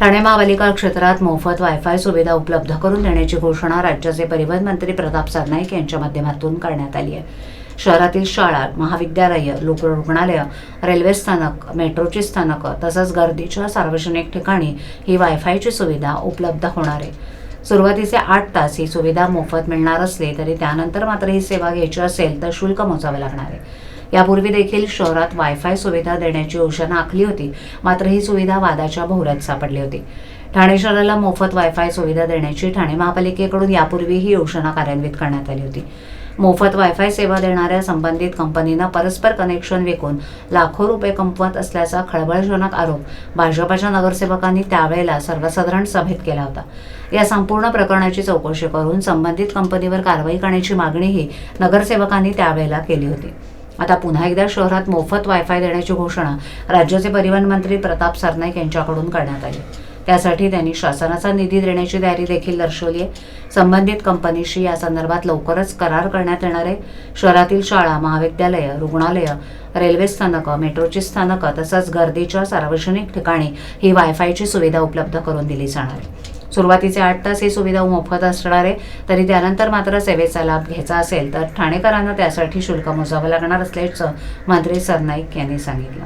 ठाणे महापालिका क्षेत्रात मोफत वायफाय सुविधा उपलब्ध करून देण्याची घोषणा राज्याचे परिवहन मंत्री प्रताप सरनाईक यांच्या माध्यमातून करण्यात आली आहे. शहरातील शाळा महाविद्यालय लोक रुग्णालय रेल्वे स्थानक मेट्रोची स्थानकं तसंच गर्दीच्या सार्वजनिक ठिकाणी ही वायफायची सुविधा उपलब्ध होणार आहे. सुरुवातीचे आठ तास ही सुविधा मोफत मिळणार असली तरी त्यानंतर मात्र ही सेवा घ्यायची असेल तर शुल्क मोजावे लागणार आहे. यापूर्वी देखील शहरात वायफाय सुविधा देण्याची योजना आखली होती. मात्र ही सुविधा वादाच्या भोवऱ्यात सापडली होती. ठाणे शहराला मोफत वायफाय सुविधा देण्याची ठाणे महापालिकेकडून यापूर्वी ही योजना कार्यान्वित करण्यात आली होती. मोफत वायफाय सेवा देणाऱ्या संबंधित कंपनीनं परस्पर कनेक्शन विकून लाखो रुपये कमवत असल्याचा खळबळजनक आरोप भाजपाच्या नगरसेवकांनी त्यावेळेला सर्वसाधारण सभेत केला होता. या संपूर्ण प्रकरणाची चौकशी करून संबंधित कंपनीवर कारवाई करण्याची मागणीही नगरसेवकांनी त्यावेळेला केली होती. आता पुन्हा एकदा शहरात मोफत वायफाय देण्याची घोषणा राज्याचे परिवहन मंत्री प्रताप सरनाईक यांच्याकडून करण्यात आली. त्यासाठी त्यांनी शासनाचा निधी देण्याची तयारी देखील दर्शवली आहे संबंधित कंपनीशी या संदर्भात लवकरच करार करण्यात येणार आहे. शहरातील शाळा महाविद्यालय रुग्णालय रेल्वे स्थानकं मेट्रोची स्थानकं तसंच गर्दीच्या सार्वजनिक ठिकाणी ही वायफायची सुविधा उपलब्ध करून दिली जाणार आहे. सुरुवातीचे आठ तास ही सुविधा मोफत असणार आहे. तरी त्यानंतर मात्र सेवेचा लाभ घ्यायचा असेल तर ठाणेकरांना त्यासाठी शुल्क मोजावं लागणार असल्याचं मंत्री सरनाईक यांनी सांगितलं.